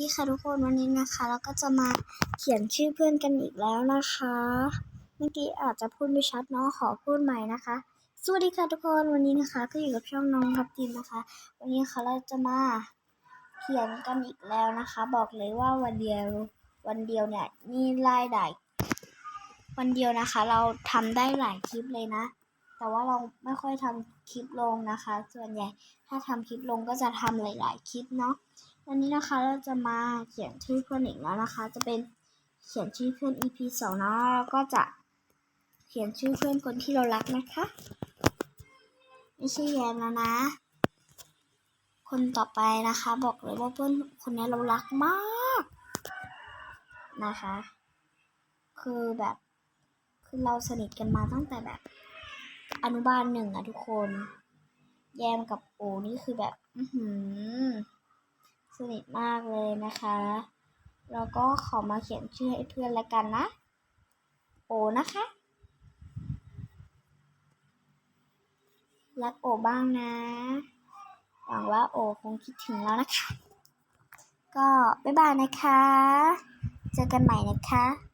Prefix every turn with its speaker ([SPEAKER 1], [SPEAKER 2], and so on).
[SPEAKER 1] ดีค่ะทุกคนวันนี้นะคะเราก็จะมาเขียนชื่อเพื่อนกันอีกแล้วนะคะ เมื่อกี้อาจจะพูดไม่ชัดเนาะขอพูดใหม่นะคะ สวัสดีค่ะทุกคนวันนี้นะคะ ก็อยู่กับช่องน้องทับทิมนะคะ วันนี้ค่ะเราจะมาเขียนกันอีกแล้วนะคะ บอกเลยว่าวันเดียววันเดียวเนี่ยนี่ไล่ได้วันเดียวนะคะ เราทำได้หลายคลิปเลยนะ แต่ว่าเราไม่ค่อยทำคลิปลงนะคะ ส่วนใหญ่ถ้าทำคลิปลงก็จะทำหลาย ๆ คลิปเนาะ วันนี้นะคะเราจะมาเขียนชื่อเพื่อนอีกแล้วนะคะ จะเป็นเขียนชื่อเพื่อน EP สองนะแล้วก็จะเขียนชื่อเพื่อนคนที่เรารักนะคะ ไม่ใช่แยมแล้วนะ คนต่อไปนะคะ บอกเลยว่าเพื่อนคนนี้เรารักมากนะคะ คือแบบคือเราสนิทกันมาตั้งแต่แบบอนุบาลหนึ่งอะทุกคน แยมกับโอนี่คือแบบ อือหือ นิทมากเลยนะคะ แล้วก็ขอมาเขียนชื่อให้เพื่อนละกันนะ โอนะคะ รักโอบ้างนะ หวังว่าโอคงคิดถึงแล้วนะคะ ก็บ๊ายบายนะคะ เจอกันใหม่นะคะ